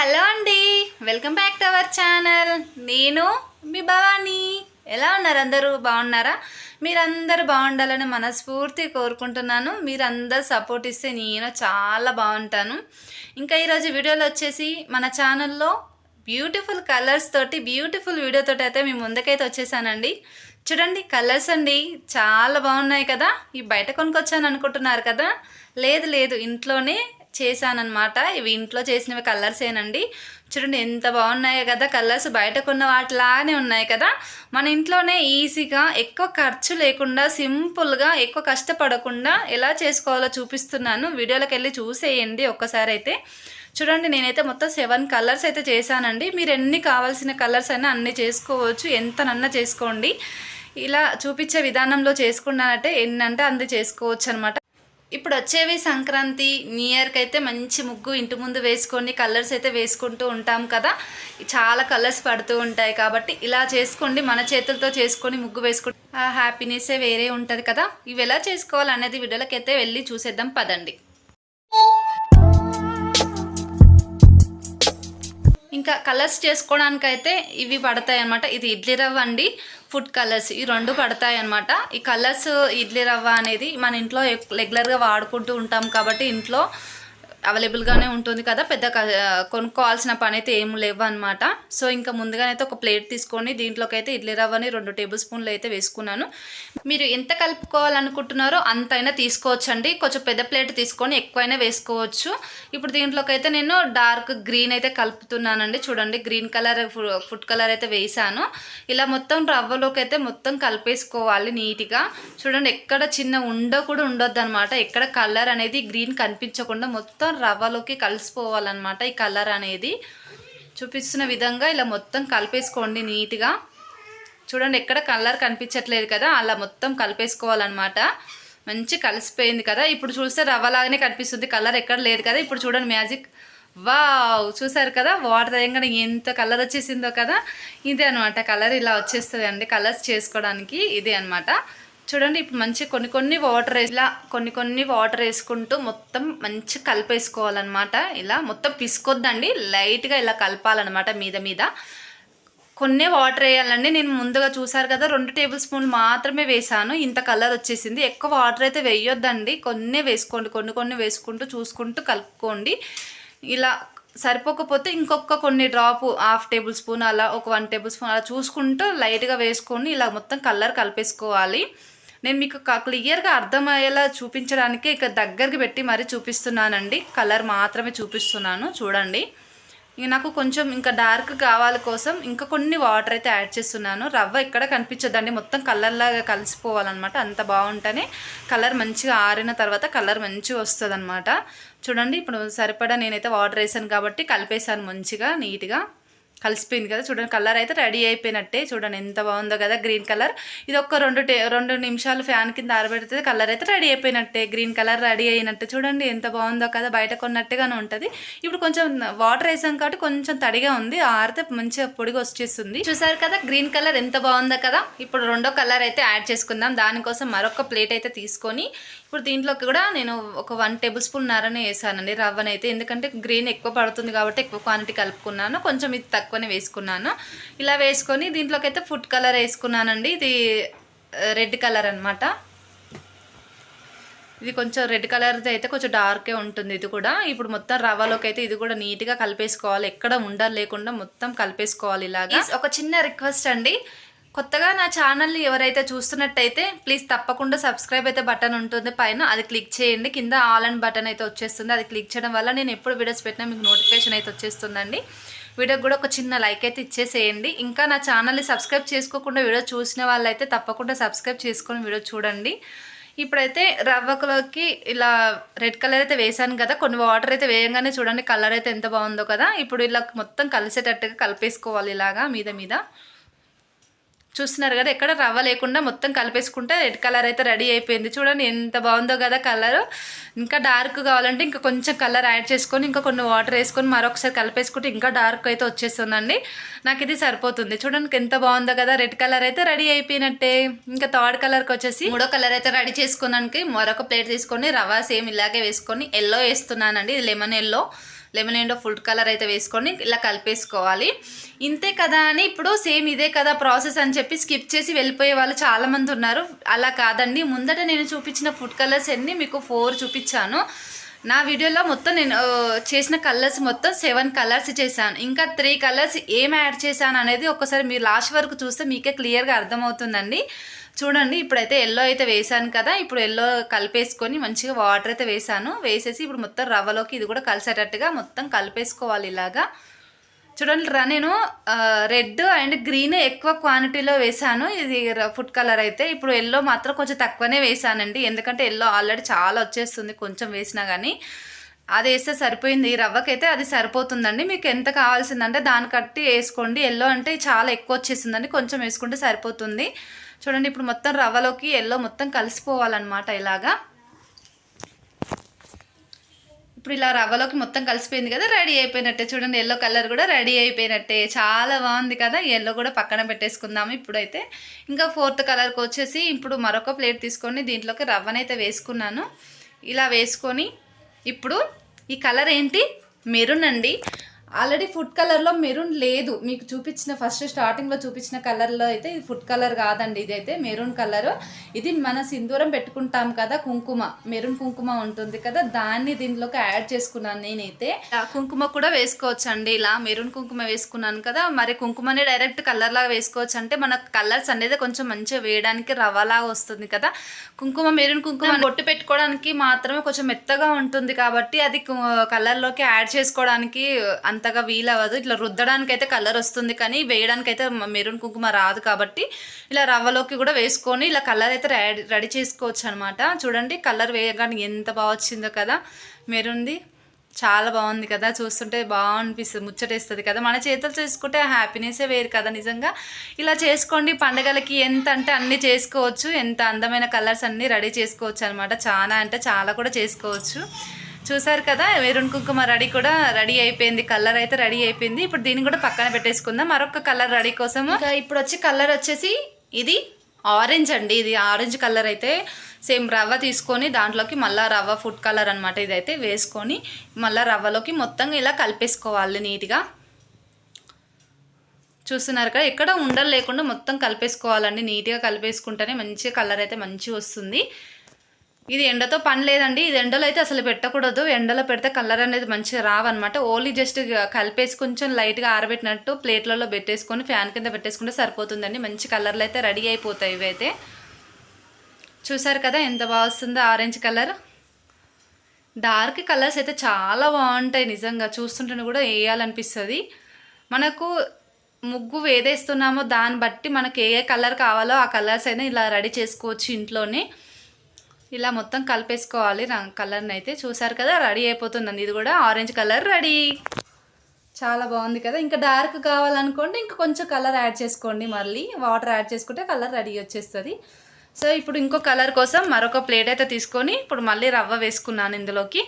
Hello అండి. Welcome back to our channel. నేను మీ భవానీ. ఎలా ఉన్నారు అందరూ? బాగున్నారా? మీరందరూ బాగుండాలని మనస్ఫూర్తి కోరుకుంటున్నాను. మీరందరూ సపోర్ట్ ఇస్తే నేను చాలా బాగుంటాను. ఇంకా ఈరోజు వీడియోలో వచ్చేసి మన ఛానల్లో బ్యూటిఫుల్ కలర్స్ తోటి బ్యూటిఫుల్ వీడియోతోటి అయితే మీ ముందుకైతే వచ్చేసానండి. చూడండి కలర్స్ అండి. చాలా బాగున్నాయి కదా. ఈ బయట కొనుక్కొచ్చాను అనుకుంటున్నారు కదా? లేదు లేదు. ఇంట్లోనే చేశానన్నమాట. ఇవి ఇంట్లో చేసినవి కలర్స్ ఏనండి. చూడండి ఎంత బాగున్నాయో కదా కలర్స్. బయట కొన్న వాటిలానే ఉన్నాయి కదా. మన ఇంట్లోనే ఈజీగా ఎక్కువ ఖర్చు లేకుండా సింపుల్గా ఎక్కువ కష్టపడకుండా ఎలా చేసుకోవాలో చూపిస్తున్నాను. వీడియోలోకి వెళ్ళి చూసేయండి ఒక్కసారి అయితే చూడండి నేనైతే మొత్తం సెవెన్ కలర్స్ అయితే చేశానండి. మీరు ఎన్ని కావాల్సిన కలర్స్ అయినా అన్ని చేసుకోవచ్చు. ఎంతనన్నా చేసుకోండి. ఇలా చూపించే విధానంలో చేసుకున్నానంటే ఎన్నంటే అంది చేసుకోవచ్చు అనమాట ఇప్పుడు వచ్చేవి సంక్రాంతి న్యూ ఇయర్కి అయితే మంచి ముగ్గు ఇంటి ముందు వేసుకొని కలర్స్ అయితే వేసుకుంటూ ఉంటాం కదా. చాలా కలర్స్ పడుతూ ఉంటాయి కాబట్టి ఇలా చేసుకోండి మన చేతులతో చేసుకొని ముగ్గు వేసుకుంటే హ్యాపీనెస్సే వేరే ఉంటుంది కదా. ఇవి ఎలా చేసుకోవాలనేది వీడియోలకైతే వెళ్ళి చూసేద్దాం పదండి. ఇంకా కలర్స్ చేసుకోవడానికైతే ఇవి పడతాయి అనమాట ఇది ఇడ్లీ రవ్వ అండి ఫుడ్ కలర్స్. ఈ రెండు పడతాయి అనమాట ఈ కలర్స్ ఇడ్లీ రవ్వ అనేది మన ఇంట్లో రెగ్యులర్గా వాడుకుంటూ ఉంటాం కాబట్టి ఇంట్లో అవైలబుల్గానే ఉంటుంది కదా పెద్ద కొనుక్కోవాల్సిన పని అయితే ఏం లేవు అనమాట సో ఇంకా ముందుగానైతే ఒక ప్లేట్ తీసుకొని దీంట్లోకి అయితే ఇడ్లీ రవ్వని రెండు టేబుల్ స్పూన్లు అయితే వేసుకున్నాను. మీరు ఎంత కలుపుకోవాలనుకుంటున్నారో అంతైనా తీసుకోవచ్చండి. కొంచెం పెద్ద ప్లేట్ తీసుకొని ఎక్కువైనా వేసుకోవచ్చు. ఇప్పుడు దీంట్లోకి అయితే నేను డార్క్ గ్రీన్ అయితే కలుపుతున్నానండి. చూడండి గ్రీన్ కలర్ ఫుడ్ కలర్ అయితే వేసాను ఇలా మొత్తం రవ్వలోకి అయితే మొత్తం కలిపేసుకోవాలి నీట్గా. చూడండి ఎక్కడ చిన్న ఉండ కూడా ఉండొద్దు అనమాట ఎక్కడ కలర్ అనేది గ్రీన్ కనిపించకుండా మొత్తం రవ్వలోకి కలిసిపోవాలన్నమాట ఈ కలర్ అనేది. చూపిస్తున్న విధంగా ఇలా మొత్తం కలిపేసుకోండి నీట్గా. చూడండి ఎక్కడ కలర్ కనిపించట్లేదు కదా అలా మొత్తం కలిపేసుకోవాలన్నమాట. మంచి కలిసిపోయింది కదా. ఇప్పుడు చూస్తే రవ్వలాగానే కనిపిస్తుంది కలర్ ఎక్కడ లేదు కదా. ఇప్పుడు చూడండి మ్యాజిక్. వావ్! చూసారు కదా వాటర్ తగ్గగానే ఎంత కలర్ వచ్చేసిందో కదా. ఇదే అనమాట కలర్ ఇలా వచ్చేస్తుంది అండి కలర్స్ చేసుకోవడానికి ఇదే అనమాట చూడండి ఇప్పుడు మంచి కొన్ని కొన్ని వాటర్ ఇలా కొన్ని కొన్ని వాటర్ వేసుకుంటూ మొత్తం మంచి కలిపేసుకోవాలన్నమాట. ఇలా మొత్తం పిసుకొద్దండి లైట్గా ఇలా కలపాలన్నమాట మీద మీద. కొన్ని వాటర్ వేయాలండి. నేను ముందుగా చూసారు కదా రెండు టేబుల్ స్పూన్లు మాత్రమే వేసాను ఇంత కలర్ వచ్చేసింది. ఎక్కువ వాటర్ అయితే వేయొద్దండి. కొన్ని వేసుకోండి కొన్ని కొన్ని వేసుకుంటూ చూసుకుంటూ కలుపుకోండి. ఇలా సరిపోకపోతే ఇంకొక కొన్ని డ్రాప్ హాఫ్ టేబుల్ స్పూన్ అలా ఒక వన్ టేబుల్ స్పూన్ అలా చూసుకుంటూ లైట్గా వేసుకొని ఇలా మొత్తం కలర్ కలిపేసుకోవాలి. నేను మీకు క్లియర్గా అర్థమయ్యేలా చూపించడానికి ఇక దగ్గరికి పెట్టి మరీ చూపిస్తున్నానండి. కలర్ మాత్రమే చూపిస్తున్నాను. చూడండి. ఇక నాకు కొంచెం ఇంకా డార్క్ కావాలి కోసం ఇంకా కొన్ని వాటర్ అయితే యాడ్ చేస్తున్నాను. రవ్వ ఇక్కడ కనిపించదండి. మొత్తం కలర్లాగా కలిసిపోవాలన్నమాట. అంత బాగుంటేనే కలర్ మంచిగా ఆరిన తర్వాత కలర్ మంచిగా వస్తుంది చూడండి. ఇప్పుడు సరిపడా నేనైతే వాటర్ వేసాను కాబట్టి కలిపేసాను మంచిగా నీట్గా. కలిసిపోయింది కదా చూడండి కలర్ అయితే రెడీ అయిపోయినట్టే. చూడండి ఎంత బాగుందో కదా గ్రీన్ కలర్. ఇది ఒక రెండు టే రెండు నిమిషాలు ఫ్యాన్ కింద ఆరబెడితే కలర్ అయితే రెడీ అయిపోయినట్టే. గ్రీన్ కలర్ రెడీ అయినట్టే. చూడండి ఎంత బాగుందో కదా. బయట కొన్నట్టుగానే ఉంటుంది. ఇప్పుడు కొంచెం వాటర్ వేసాం కాబట్టి కొంచెం తడిగా ఉంది. ఆరితే మంచిగా పొడిగా వచ్చేస్తుంది. చూసారు కదా గ్రీన్ కలర్ ఎంత బాగుందో కదా. ఇప్పుడు రెండో కలర్ అయితే యాడ్ చేసుకుందాం. దానికోసం మరొక ప్లేట్ అయితే తీసుకొని ఇప్పుడు దీంట్లోకి కూడా నేను ఒక వన్ టేబుల్ స్పూన్ నరనే వేసానండి. రవ్వనైతే. ఎందుకంటే గ్రీన్ ఎక్కువ పడుతుంది కాబట్టి ఎక్కువ క్వాంటిటీ కలుపుకున్నాను. కొంచెం ఇది తక్కువనే వేసుకున్నాను. ఇలా వేసుకొని దీంట్లోకి అయితే ఫుడ్ కలర్ వేసుకున్నానండి. ఇది రెడ్ కలర్ అన్నమాట. ఇది కొంచెం రెడ్ కలర్ అయితే కొంచెం డార్కే ఉంటుంది ఇది కూడా. ఇప్పుడు మొత్తం రవ్వలోకి అయితే ఇది కూడా నీట్గా కలిపేసుకోవాలి. ఎక్కడ ఉండలు లేకుండా మొత్తం కలిపేసుకోవాలి ఇలాగా. ఒక చిన్న రిక్వెస్ట్ అండి. కొత్తగా నా ఛానల్ని ఎవరైతే చూస్తున్నట్టయితే ప్లీజ్ తప్పకుండా సబ్స్క్రైబ్ అయితే బటన్ ఉంటుంది పైన. అది క్లిక్ చేయండి. కింద ఆల్ అండ్ బటన్ అయితే వచ్చేస్తుంది. అది క్లిక్ చేయడం వల్ల నేను ఎప్పుడు వీడియోస్ పెట్టినా మీకు నోటిఫికేషన్ అయితే వచ్చేస్తుందండి. వీడియోకి కూడా ఒక చిన్న లైక్ అయితే ఇచ్చేసేయండి. ఇంకా నా ఛానల్ని సబ్స్క్రైబ్ చేసుకోకుండా వీడియో చూసిన వాళ్ళైతే తప్పకుండా సబ్స్క్రైబ్ చేసుకొని వీడియో చూడండి. ఇప్పుడైతే రవ్వకులోకి ఇలా రెడ్ కలర్ అయితే వేసాను కదా కొన్ని వాటర్ అయితే వేయంగానే చూడండి కలర్ అయితే ఎంత బాగుందో కదా. ఇప్పుడు ఇలా మొత్తం కలిసేటట్టుగా కలిపేసుకోవాలి ఇలాగా మీద మీద. చూస్తున్నారు కదా ఎక్కడ రవ్వ లేకుండా మొత్తం కలిపేసుకుంటే రెడ్ కలర్ అయితే రెడీ అయిపోయింది. చూడండి ఎంత బాగుందో కదా కలర్. ఇంకా డార్క్ కావాలంటే ఇంకా కొంచెం కలర్ యాడ్ చేసుకొని ఇంకా కొన్ని వాటర్ వేసుకొని మరొకసారి కలిపేసుకుంటే ఇంకా డార్క్ అయితే వచ్చేస్తుందండి. నాకు ఇది సరిపోతుంది. చూడండి ఎంత బాగుందో కదా రెడ్ కలర్ అయితే రెడీ అయిపోయినట్టే. ఇంకా థర్డ్ కలర్కి వచ్చేసి మూడో కలర్ అయితే రెడీ చేసుకున్నానికి మరొక ప్లేట్ తీసుకొని రవ్వ సేమ్ ఇలాగే వేసుకొని ఎల్లో వేస్తున్నానండి. ఇది lemon yellow. Lemon and food colour అయితే వేసుకొని ఇలా కలిపేసుకోవాలి. ఇంతే కదా అని ఇప్పుడు సేమ్ ఇదే కదా ప్రాసెస్ అని చెప్పి స్కిప్ చేసి వెళ్ళిపోయే వాళ్ళు చాలామంది ఉన్నారు. అలా కాదండి. ముందట నేను చూపించిన ఫుడ్ కలర్స్ అన్నీ మీకు ఫోర్ చూపించాను. నా వీడియోలో మొత్తం నేను చేసిన కలర్స్ మొత్తం సెవెన్ కలర్స్ చేశాను. ఇంకా త్రీ కలర్స్ ఏం యాడ్ చేశాను అనేది ఒకసారి మీరు లాస్ట్ వరకు చూస్తే మీకే క్లియర్గా అర్థమవుతుందండి. చూడండి ఇప్పుడైతే ఎల్లో అయితే వేసాను కదా ఇప్పుడు ఎల్లో కలిపేసుకొని మంచిగా వాటర్ అయితే వేసాను వేసేసి ఇప్పుడు మొత్తం రవ్వలోకి ఇది కూడా కలిసేటట్టుగా మొత్తం కలిపేసుకోవాలి ఇలాగా. చూడండి రా నేను రెడ్ అండ్ గ్రీన్ ఎక్కువ క్వాంటిటీలో వేసాను ఇది ఫుడ్ కలర్ అయితే. ఇప్పుడు ఎల్లో మాత్రం కొంచెం తక్కువనే వేసానండి ఎందుకంటే ఎల్లో ఆల్రెడీ చాలా వచ్చేస్తుంది కొంచెం వేసినా కానీ అది వేస్తే సరిపోయింది. ఈ రవ్వకైతే అది సరిపోతుందండి. మీకు ఎంత కావాల్సిందంటే దాన్ని కట్టి వేసుకోండి. ఎల్లో అంటే చాలా ఎక్కువ వచ్చేసిందండి కొంచెం వేసుకుంటే సరిపోతుంది. చూడండి ఇప్పుడు మొత్తం రవ్వలోకి ఎల్లో మొత్తం కలిసిపోవాలన్నమాట ఇలాగా. ఇప్పుడు ఇలా రవ్వలోకి మొత్తం కలిసిపోయింది కదా రెడీ అయిపోయినట్టే. చూడండి ఎల్లో కలర్ కూడా రెడీ అయిపోయినట్టే. చాలా బాగుంది కదా ఎల్లో కూడా పక్కన పెట్టేసుకుందాము ఇప్పుడైతే. ఇంకా ఫోర్త్ కలర్కి వచ్చేసి ఇప్పుడు మరొక ప్లేట్ తీసుకొని దీంట్లోకి రవ్వనైతే వేసుకున్నాను. ఇలా వేసుకొని ఇప్పుడు ఈ కలర్ ఏంటి? మెరూన్ అండి ఆల్రెడీ ఫుడ్ కలర్లో మెరూన్ లేదు. మీకు చూపించిన ఫస్ట్ స్టార్టింగ్లో చూపించిన కలర్లో అయితే ఇది ఫుడ్ కలర్ కాదండి. ఇది అయితే మెరూన్ కలర్. ఇది మన సింధూరం పెట్టుకుంటాం కదా కుంకుమ. మెరూన్ కుంకుమ ఉంటుంది కదా దాన్ని దీంట్లోకి యాడ్ చేసుకున్నాను నేనైతే. కుంకుమ కూడా వేసుకోవచ్చు అండి ఇలా మెరూన్ కుంకుమ వేసుకున్నాను కదా మరి కుంకుమని డైరెక్ట్ కలర్లాగా వేసుకోవచ్చు. అంటే మన కలర్స్ అనేది కొంచెం మంచిగా వేయడానికి రవ్వలాగా వస్తుంది కదా. కుంకుమ మెరూన్ కుంకుమ బొట్టు పెట్టుకోవడానికి మాత్రమే కొంచెం మెత్తగా ఉంటుంది కాబట్టి అది కలర్లోకి యాడ్ చేసుకోవడానికి అంతగా వీలవ్వదు. ఇట్లా రుద్దడానికి అయితే కలర్ వస్తుంది కానీ వేయడానికి అయితే మెరూన్ కుంకుమ రాదు కాబట్టి ఇలా రవ్వలోకి కూడా వేసుకొని ఇలా కలర్ అయితే రెడీ రెడీ చేసుకోవచ్చు అనమాట చూడండి కలర్ వేయగానే ఎంత బాగా వచ్చిందో కదా. మెరూన్ది చాలా బాగుంది కదా. చూస్తుంటే బాగనిపిస్తుంది ముచ్చటేస్తుంది కదా. మన చేతులు చేసుకుంటే ఆ వేరు కదా నిజంగా. ఇలా చేసుకోండి. పండగలకి ఎంత అంటే అన్నీ చేసుకోవచ్చు. ఎంత అందమైన కలర్స్ అన్నీ రెడీ చేసుకోవచ్చు అనమాట చాలా అంటే చాలా కూడా చేసుకోవచ్చు. చూసారు కదా మెరూన్ కుంకుమ రెడీ కూడా రెడీ అయిపోయింది కలర్ అయితే రెడీ అయిపోయింది. ఇప్పుడు దీన్ని కూడా పక్కన పెట్టేసుకుందాం. మరొక కలర్ రెడీ కోసం ఇప్పుడు వచ్చి కలర్ వచ్చేసి ఇది ఆరెంజ్ అండి. ఇది ఆరెంజ్ కలర్ అయితే సేమ్ రవ్వ తీసుకొని దాంట్లోకి మళ్ళీ రవ్వ ఫుడ్ కలర్ అనమాట ఇదైతే వేసుకొని మళ్ళీ రవ్వలోకి మొత్తం ఇలా కలిపేసుకోవాలి నీట్గా. చూస్తున్నారు కదా ఎక్కడ ఉండలు లేకుండా మొత్తం కలిపేసుకోవాలండి. నీట్గా కలిపేసుకుంటేనే మంచిగా కలర్ అయితే మంచిగా వస్తుంది. ఇది ఎండతో పని లేదండి. ఇది ఎండలో అయితే అసలు పెట్టకూడదు. ఎండలో పెడితే కలర్ అనేది మంచిగా రావన్నమాట. ఓన్లీ జస్ట్ కలిపేసి కొంచెం లైట్గా ఆరబెట్టినట్టు ప్లేట్లలో పెట్టేసుకొని ఫ్యాన్ కింద పెట్టేసుకుంటే సరిపోతుందండి. మంచి కలర్లు అయితే రెడీ అయిపోతాయి ఇవి అయితే చూసారు కదా ఎంత బాగా వస్తుందో ఆరెంజ్ కలర్. డార్క్ కలర్స్ అయితే చాలా బాగుంటాయి నిజంగా. చూస్తుంటేనే కూడా వేయాలనిపిస్తుంది. మనకు ముగ్గు వేదేస్తున్నామో దాన్ని బట్టి మనకి ఏ ఏ కలర్ కావాలో ఆ కలర్స్ అయినా ఇలా రెడీ చేసుకోవచ్చు ఇంట్లోనే. ఇలా మొత్తం కలిపేసుకోవాలి. కలర్ని అయితే చూసారు కదా రెడీ అయిపోతుందండి. ఇది కూడా ఆరెంజ్ కలర్ రెడీ. చాలా బాగుంది కదా. ఇంకా డార్క్ కావాలనుకోండి ఇంకా కొంచెం కలర్ యాడ్ చేసుకోండి మళ్ళీ. వాటర్ యాడ్ చేసుకుంటే కలర్ రెడీ వచ్చేస్తుంది. సో ఇప్పుడు ఇంకో కలర్ కోసం మరొక ప్లేట్ అయితే తీసుకొని ఇప్పుడు మళ్ళీ రవ్వ వేసుకున్నాను ఇందులోకి.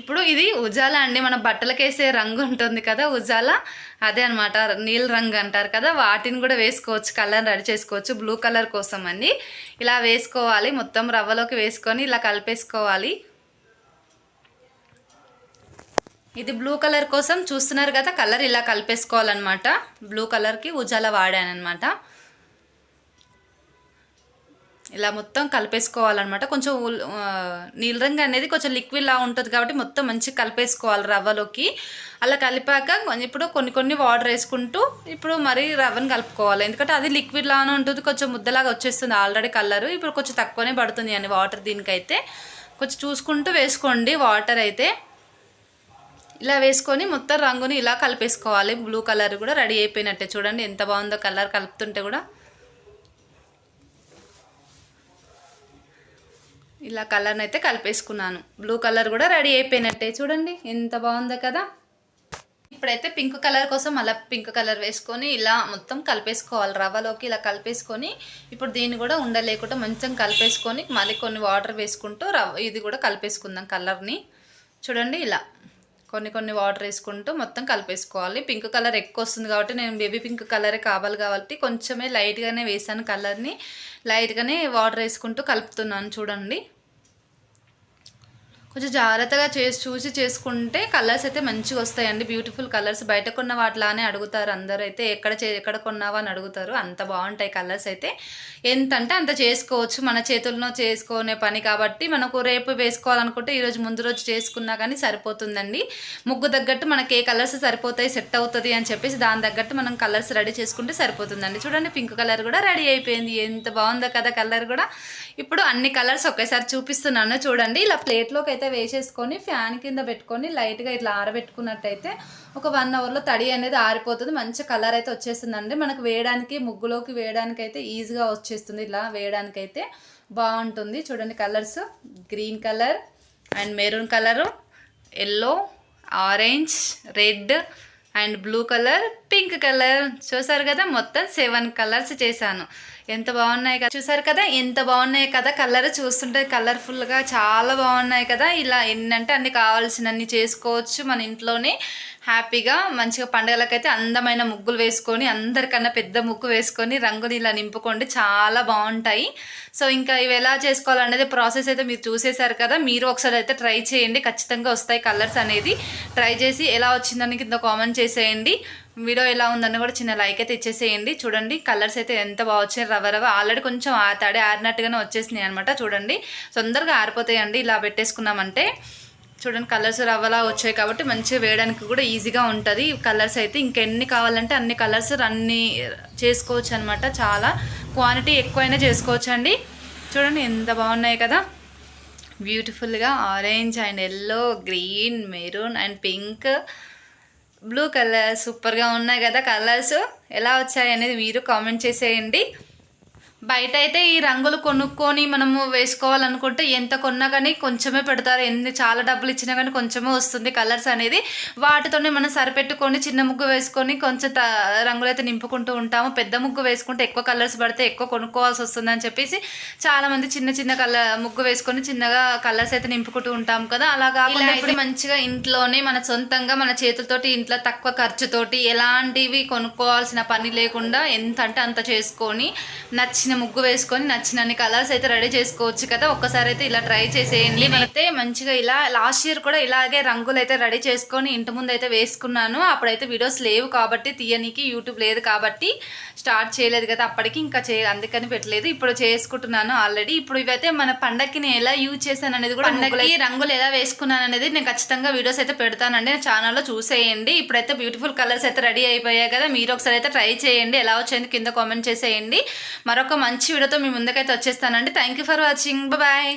ఇప్పుడు ఇది ఉజాల అండి. మన బట్టలకేసే రంగు ఉంటుంది కదా ఉజాల? అదే అనమాట నీల్ రంగు అంటారు కదా వాటిని కూడా వేసుకోవచ్చు. కలర్ రెడీ చేసుకోవచ్చు. బ్లూ కలర్ కోసం అండి. ఇలా వేసుకోవాలి. మొత్తం రవ్వలోకి వేసుకొని ఇలా కలిపేసుకోవాలి. ఇది బ్లూ కలర్ కోసం చూస్తున్నారు కదా కలర్ ఇలా కలిపేసుకోవాలన్నమాట. బ్లూ కలర్కి ఉజాల వాడాను అనమాట ఇలా మొత్తం కలిపేసుకోవాలన్నమాట. కొంచెం నీలరంగు రంగు అనేది కొంచెం లిక్విడ్లా ఉంటుంది కాబట్టి మొత్తం మంచిగా కలిపేసుకోవాలి రవ్వలోకి. అలా కలిపాక కొంచెం ఇప్పుడు కొన్ని కొన్ని వాటర్ వేసుకుంటూ ఇప్పుడు మరి రవ్వను కలుపుకోవాలి. ఎందుకంటే అది లిక్విడ్లానే ఉంటుంది కొంచెం ముద్దలాగా వచ్చేస్తుంది ఆల్రెడీ కలరు ఇప్పుడు కొంచెం తక్కువనే పడుతుంది అని వాటర్ దీనికైతే. కొంచెం చూసుకుంటూ వేసుకోండి వాటర్ అయితే. ఇలా వేసుకొని మొత్తం రంగుని ఇలా కలిపేసుకోవాలి. బ్లూ కలర్ కూడా రెడీ అయిపోయినట్టే. చూడండి ఎంత బాగుందో కలర్ కలుపుతుంటే కూడా. ఇలా కలర్ని అయితే కలిపేసుకున్నాను. బ్లూ కలర్ కూడా రెడీ అయిపోయినట్టే. చూడండి ఎంత బాగుందో కదా. ఇప్పుడైతే పింక్ కలర్ కోసం అలా పింక్ కలర్ వేసుకొని ఇలా మొత్తం కలిపేసుకోవాలి. రవ్వలోకి ఇలా కలిపేసుకొని ఇప్పుడు దీన్ని కూడా ఉండలేకుండా మంచిగా కలిపేసుకొని మళ్ళీ కొన్ని వాటర్ వేసుకుంటూ రవ్వ ఇది కూడా కలిపేసుకుందాం కలర్ని. చూడండి ఇలా. కొన్ని కొన్ని వాటర్ వేసుకుంటూ మొత్తం కలిపేసుకోవాలి. పింక్ కలర్ ఎక్కువ వస్తుంది కాబట్టి నేను బేబీ పింక్ కలరే కావాలి కాబట్టి కొంచెమే లైట్గానే వేసాను కలర్ని. లైట్గానే వాటర్ వేసుకుంటూ కలుపుతున్నాను చూడండి. కొంచెం జాగ్రత్తగా చేసి చూసి చేసుకుంటే కలర్స్ అయితే మంచిగా వస్తాయండి. Beautiful colours. బయట కొన్న వాటిలానే అడుగుతారు అందరూ అయితే. ఎక్కడ చే ఎక్కడ కొన్నావా అని అడుగుతారు. అంత బాగుంటాయి కలర్స్ అయితే. ఎంత అంటే అంత చేసుకోవచ్చు. మన చేతుల్లో చేసుకునే పని కాబట్టి మనకు రేపు వేసుకోవాలనుకుంటే ఈరోజు ముందు రోజు చేసుకున్నా కానీ సరిపోతుందండి. ముగ్గు తగ్గట్టు మనకి ఏ కలర్స్ సరిపోతాయి సెట్ అవుతుంది అని చెప్పేసి దాని తగ్గట్టు మనం కలర్స్ రెడీ చేసుకుంటే సరిపోతుందండి. చూడండి పింక్ కలర్ కూడా రెడీ అయిపోయింది. ఎంత బాగుందో కదా కలర్ కూడా. ఇప్పుడు అన్ని కలర్స్ ఒకేసారి చూపిస్తున్నాను. చూడండి ఇలా ప్లేట్లోకి అయితే వేసేసుకొని ఫ్యాన్ కింద పెట్టుకొని లైట్గా ఇట్లా ఆరబెట్టుకున్నట్టయితే ఒక వన్ అవర్లో తడి అనేది ఆరిపోతుంది. మంచి కలర్ అయితే వచ్చేస్తుందండి. మనకు వేయడానికి ముగ్గులోకి వేయడానికి అయితే ఈజీగా వచ్చేస్తుంది. ఇలా వేయడానికి అయితే బాగుంటుంది. చూడండి colours. Green colour and maroon colour yellow orange red and blue colour pink colour. చూసారు కదా మొత్తం సెవెన్ కలర్స్ చేశాను. ఎంత బాగున్నాయి కదా. చూసారు కదా ఎంత బాగున్నాయి కదా. కలర్ చూస్తుంటే కలర్ఫుల్గా చాలా బాగున్నాయి కదా. ఇలా ఎన్నంటే అన్ని కావాల్సినన్ని చేసుకోవచ్చు మన ఇంట్లోనే. హ్యాపీగా మంచిగా పండుగలకైతే అందమైన ముగ్గులు వేసుకొని అందరికన్నా పెద్ద ముగ్గు వేసుకొని రంగుని ఇలా నింపుకోండి. చాలా బాగుంటాయి. సో ఇంకా ఇవి ఎలా చేసుకోవాలనేది ప్రాసెస్ అయితే మీరు చూసేశారు కదా. మీరు ఒకసారి అయితే ట్రై చేయండి. ఖచ్చితంగా వస్తాయి కలర్స్ అనేది. ట్రై చేసి ఎలా వచ్చిందని కింద కామెంట్ చేసేయండి. వీడియో ఎలా ఉందని కూడా చిన్న లైక్ అయితే ఇచ్చేసేయండి. చూడండి కలర్స్ అయితే ఎంత బాగా వచ్చాయి. రవ రవ ఆల్రెడీ కొంచెం ఆ తడి ఆరినట్టుగానే వచ్చేసినాయి అనమాట చూడండి తొందరగా ఆరిపోతాయండి. ఇలా పెట్టేసుకున్నామంటే చూడండి కలర్స్ రవ్వలా వచ్చాయి కాబట్టి మంచిగా వేయడానికి కూడా ఈజీగా ఉంటుంది. కలర్స్ అయితే ఇంకెన్ని కావాలంటే అన్ని కలర్స్ అన్ని చేసుకోవచ్చు అనమాట చాలా క్వాంటిటీ ఎక్కువైనా చేసుకోవచ్చు అండి చూడండి ఎంత బాగున్నాయి కదా. బ్యూటిఫుల్గా orange and yellow green maroon and pink. Blue colour సూపర్గా ఉన్నాయి కదా కలర్స్ ఎలా వచ్చాయి అనేది మీరు కామెంట్ చేసేయండి. బయట అయితే ఈ రంగులు కొనుక్కొని మనము వేసుకోవాలనుకుంటే ఎంత కొన్నా కానీ కొంచెమే పెడతారు. ఎన్ని చాలా డబ్బులు ఇచ్చినా కానీ కొంచెమే వస్తుంది కలర్స్ అనేది. వాటితోనే మనం సరిపెట్టుకొని చిన్న ముగ్గు వేసుకొని కొంచెం త రంగులు అయితే నింపుకుంటూ ఉంటాము. పెద్ద ముగ్గు వేసుకుంటే ఎక్కువ కలర్స్ పడితే ఎక్కువ కొనుక్కోవాల్సి వస్తుంది అని చెప్పేసి చాలామంది చిన్న చిన్న కలర్ ముగ్గు వేసుకొని చిన్నగా కలర్స్ అయితే నింపుకుంటూ ఉంటాం కదా. అలా కాకుండా ఇప్పుడు మంచిగా ఇంట్లోనే మన సొంతంగా మన చేతులతోటి ఇంట్లో తక్కువ ఖర్చుతోటి ఎలాంటివి కొనుక్కోవాల్సిన పని లేకుండా ఎంత అంటే అంత చేసుకొని నచ్చిన ముగ్గు వేసుకొని నచ్చినన్ని కలర్స్ అయితే రెడీ చేసుకోవచ్చు కదా. ఒక్కసారి అయితే ఇలా ట్రై చేసేయండి. అయితే మంచిగా ఇలా లాస్ట్ ఇయర్ కూడా ఇలాగే రంగులు అయితే రెడీ చేసుకొని ఇంటి ముందు అయితే వేసుకున్నాను. అప్పుడైతే వీడియోస్ లేవు కాబట్టి తీయనికి యూట్యూబ్ లేదు కాబట్టి స్టార్ట్ చేయలేదు కదా. అప్పటికి ఇంకా చే అందుకని పెట్టలేదు. ఇప్పుడు చేసుకుంటున్నాను ఆల్రెడీ. ఇప్పుడు ఇవైతే మన పండక్కి నేను ఎలా యూజ్ చేశాను అనేది కూడా పండగకి రంగులు ఎలా వేసుకున్నాను అనేది నేను ఖచ్చితంగా వీడియోస్ అయితే పెడతానండి. నా ఛానల్లో చూసేయండి. ఇప్పుడైతే బ్యూటిఫుల్ కలర్స్ అయితే రెడీ అయిపోయాయి కదా. మీరు ఒకసారి అయితే ట్రై చేయండి. ఎలా వచ్చింది కింద కామెంట్ చేసేయండి. మరొక మంచి వీడియోతో మీ ముందుకైతే వచ్చేస్తానండి. Thank you for watching bye